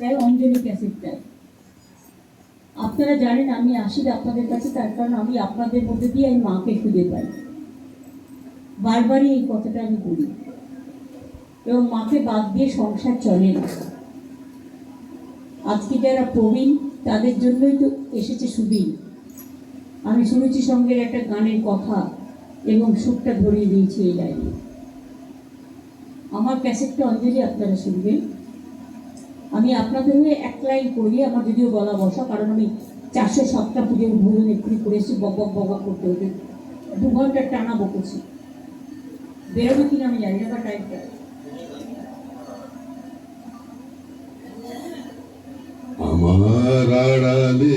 তাই অঞ্জলি ক্যাসেটটায় আপনারা জানেন, আমি আসি আপনাদের কাছে, তার কারণ আমি আপনাদের মধ্যে দিয়ে আমি মাকে খুঁজে পাই। বারবারই এই কথাটা আমি বলি। এবং মাকে বাদ দিয়ে সংসার চলে না। আজকে যারা প্রবীণ, তাদের জন্যই তো এসেছে সুবীর আমি শুনেছি সঙ্গের একটা গানের কথা এবং সুরটা ধরিয়ে দিয়েছি এই লাইনে। আমার ক্যাসেটটা অঞ্জলি আপনারা শুনবেন। আমি আপনাদের হয়ে এক লাইন করি আমার যদিও গলা বসা কারণ আমি চারশো সাতটা পুজোর ভুল নেত্রী করে বক বকবক বকবক করতে হতে দু ঘণ্টা টানা বকেছি। বেরোবে কিনা আমি জানি না বা টাইমটা আমার আড়ালে